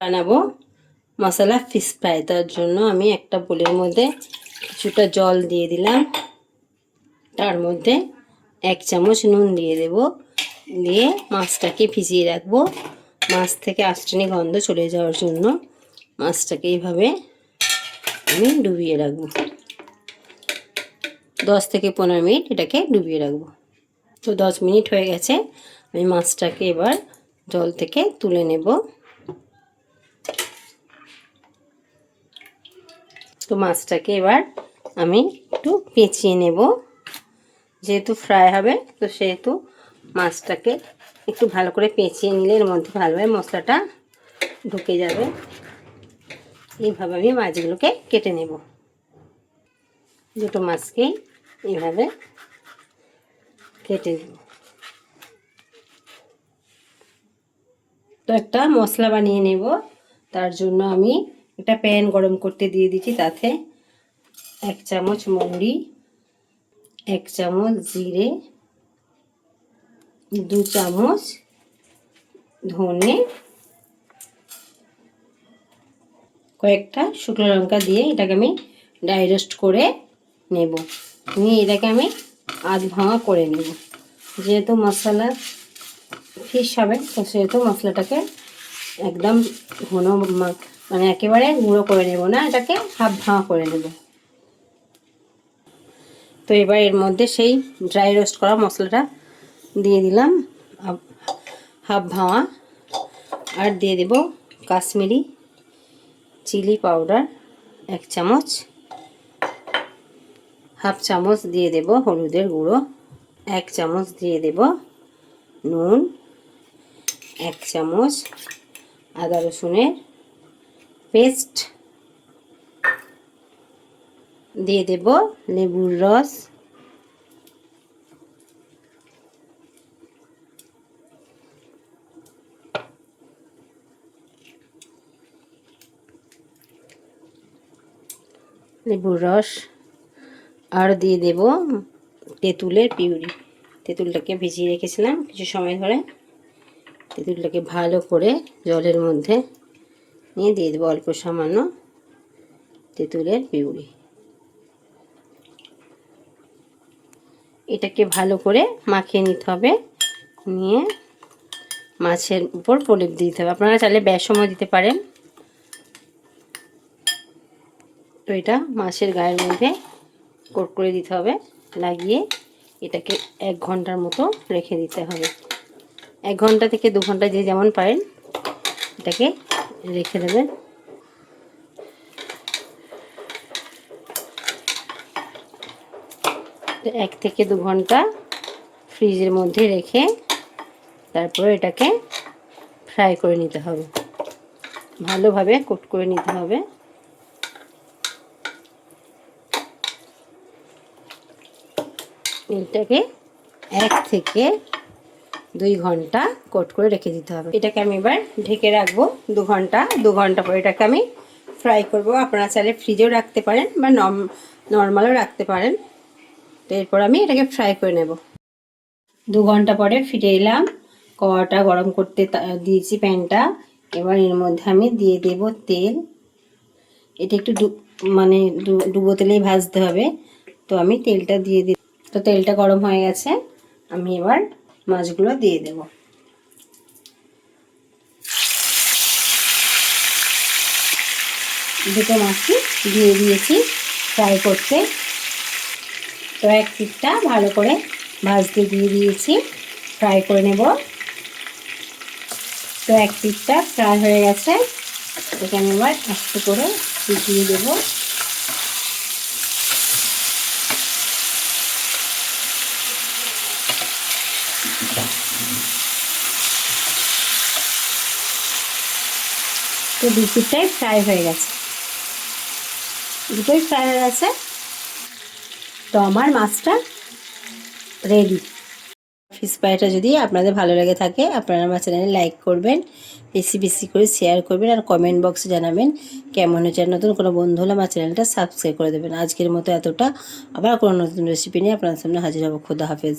বানাবো মশলা fish fry তার জন্য আমি একটা বোলের মধ্যে কিছুটা জল দিয়ে দিলাম। তার মধ্যে এক চামচ নুন দিয়ে দেব। দিয়ে মাছটাকে ভিজিয়ে রাখব। মাছ থেকে আষ্টনি গন্ধ চলে যাওয়ার জন্য মাছটাকে এইভাবে আমি ডুবিয়ে রাখব। দশ থেকে পনেরো মিনিট এটাকে ডুবিয়ে রাখব। তো দশ মিনিট হয়ে গেছে। আমি মাছটাকে এবার জল থেকে তুলে নেব। তো মাছটাকে এবার আমি একটু পেঁচিয়ে নেব। যেহেতু ফ্রাই হবে, তো সেহেতু মাছটাকে একটু ভালো করে পেঁচিয়ে নিলে এর মধ্যে ভালোভাবে মশলাটা ঢুকে যাবে। এইভাবে আমি মাছগুলোকে কেটে নেব। দুটো মাছকেই এইভাবে কেটে দেব তো একটা মশলা বানিয়ে নেব। তার জন্য আমি একটা প্যান গরম করতে দিয়ে দিচ্ছি, তাতে এক চামচ মৌরি, এক চামচ জিরে, দু চামচ ধনে, কয়েকটা শুকনো লঙ্কা দিয়ে এটাকে আমি ড্রাই রোস্ট করে নেব। নিয়ে এটাকে আমি আধ ভাঙা করে নেব। যেহেতু মশলা ফিশ হবে, তো সেহেতু মশলাটাকে একদম ঘন মানে একেবারে গুঁড়ো করে নেব না, এটাকে হাফ ভাঙা করে নেব। তো এবার এর মধ্যে সেই ড্রাই রোস্ট করা মশলাটা দিয়ে দিলাম, হাফ ভাঙা আর দিয়ে দেব কাশ্মীরি চিলি পাউডার, এক চামচ। হাফ চামচ দিয়ে দেব হলুদের গুঁড়ো, এক চামচ দিয়ে দেব নুন, এক চামচ আদা রসুনের পেস্ট দিয়ে দেব লেবুর রস। লেবুর রস। আর দিয়ে দেব তেঁতুলের পিউরি। তেঁতুলটাকে ভিজিয়ে রেখেছিলাম কিছু সময় ধরে। তেঁতুলটাকে ভালো করে জলের মধ্যে নিয়ে দিয়ে দেবো অল্প সামান্য তেঁতুলের পিউরি। এটাকে ভালো করে মাখিয়ে নিতে হবে। নিয়ে মাছের উপর প্রলেপ দিতে হবে। আপনারা চাইলে বেসমও দিতে পারেন। তো এটা মাছের গায়ের মধ্যে কোট করে দিতে হবে। লাগিয়ে এটাকে এক ঘণ্টার মতো রেখে দিতে হবে। এক ঘণ্টা থেকে দু ঘণ্টা যে যেমন পারেন এটাকে রেখে দেবেন এক থেকে দু ঘণ্টা ফ্রিজের মধ্যে রেখে তারপরে এটাকে ফ্রাই করে নিতে হবে। ভালোভাবে কোট করে নিতে হবে। এটাকে এক থেকে দুই ঘণ্টা কোট করে রেখে দিতে হবে। এটাকে আমি এবার ঢেকে রাখব দু ঘণ্টা দু ঘণ্টা পরে এটাকে আমি ফ্রাই করব। আপনারা চাইলে ফ্রিজেও রাখতে পারেন বা নর্মালও রাখতে পারেন। তো এরপর আমি এটাকে ফ্রাই করে নেব। দু ঘণ্টা পরে ফিরে এলাম। কড়াটা গরম করতে দিয়েছি প্যানটা। এবার এর মধ্যে আমি দিয়ে দেব তেল। এটা একটু মানে ডুবো তেলেই ভাজতে হবে। তো আমি তেলটা দিয়ে দিই তো তেলটা গরম হয়ে গেছে। আমি এবার মাছগুলো দিয়ে দেব। দুটো মাছই দিয়ে দিয়েছি ফ্রাই করতে। তো এক পিঠটা ভালো করে ভাজতে দিয়ে দিয়েছি ফ্রাই করে নেব। তো এক পিঠটা ফ্রাই হয়ে গেছে এখানে এবার আস্তে করে দিয়ে দেবো। তো দুটোটাই ফ্রাই হয়ে গেছে। দুটোই ফ্রাই হয়ে গেছে। তো আমার মাছটা রেডি ফিস ফ্রাইটা যদি আপনাদের ভালো লাগে থাকে, আপনারা আমার চ্যানেলে লাইক করবেন, বেশি বেশি করে শেয়ার করবেন আর কমেন্ট বক্সে জানাবেন কেমন হয়েছে আর নতুন কোনো বন্ধু হলে আমার চ্যানেলটা সাবস্ক্রাইব করে দেবেন। আজকের মতো এতটা। আবার কোনো নতুন রেসিপি নিয়ে আপনার সামনে হাজির হব। খুদা হাফেজ।